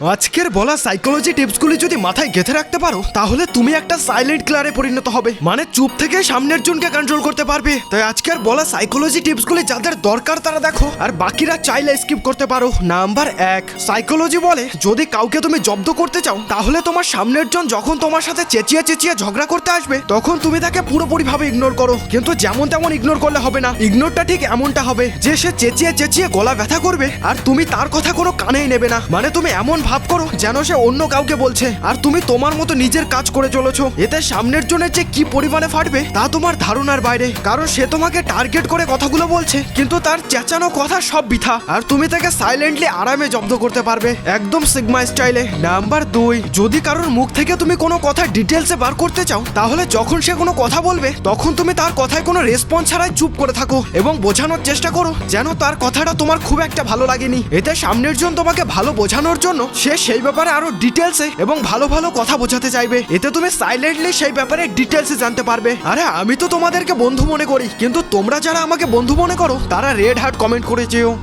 আজকের বলা সাইকোলজি টিপসগুলি যদি মাথায় গেঁথে রাখতে পারো, তাহলে তুমি একটা সাইলেন্ট ক্লারে পরিণত হবে। মানে চুপ থেকে সামনের জনকে কন্ট্রোল করতে পারবে। তাই আজকের বলা সাইকোলজি টিপসগুলি যাদের দরকার তারা দেখো, আর বাকিরা চাইলে স্কিপ করতে পারো। নাম্বার এক সাইকোলজি বলে, যদি কাউকে তুমি জব্দ করতে চাও, তাহলে তোমার সামনের জন যখন তোমার সাথে চেঁচিয়ে চেঁচিয়ে ঝগড়া করতে আসবে, তখন তুমি তাকে পুরোপুরি ভাবে ইগনোর করো। কিন্তু যেমন তেমন ইগনোর করলে হবে না। ইগনোরটা ঠিক এমনটা হবে যে সে চেঁচিয়ে চেঁচিয়ে গলা ব্যথা করবে, আর তুমি তার কথা কোনো কানেই নেবে না। মানে তুমি এমন ভাব করো, যেন সে অন্য কাউকে বলছে। আর তুমি তোমার মতো নিজের কাজ করে চলেছো। এতে সামনের জনের যে কি পরিমাণে ফাটবে, তা তোমার ধারণার বাইরে। কারণ সে তোমাকে টার্গেট করে কথাগুলো বলছে, কিন্তু তার চেঁচানো কথা সব বৃথা। আর তুমি তাকে সাইলেন্টলি আরামে জব্দ করতে পারবে। একদম সিগমা স্টাইলে নাম্বার দুই, যদি কারোর মুখ থেকে তুমি কোনো কথা ডিটেলসে বার করতে চাও, তাহলে যখন সে কোনো কথা বলবে, তখন তুমি তার কথায় কোনো রেসপন্স ছাড়াই চুপ করে থাকো এবং বোঝানোর চেষ্টা করো, যেন তার কথাটা তোমার খুব একটা ভালো লাগেনি। এতে সামনের জন তোমাকে ভালো বোঝানোর জন্য সে সেই ব্যাপারে আরও ডিটেলসে এবং ভালো ভালো কথা বোঝাতে চাইবে। এতে তুমি সাইলেন্টলি সেই ব্যাপারে ডিটেলসে জানতে পারবে। আরে, আমি তো তোমাদেরকে বন্ধু মনে করি, কিন্তু তোমরা যারা আমাকে বন্ধু মনে করো, তারা রেড হার্ট কমেন্ট করে যেও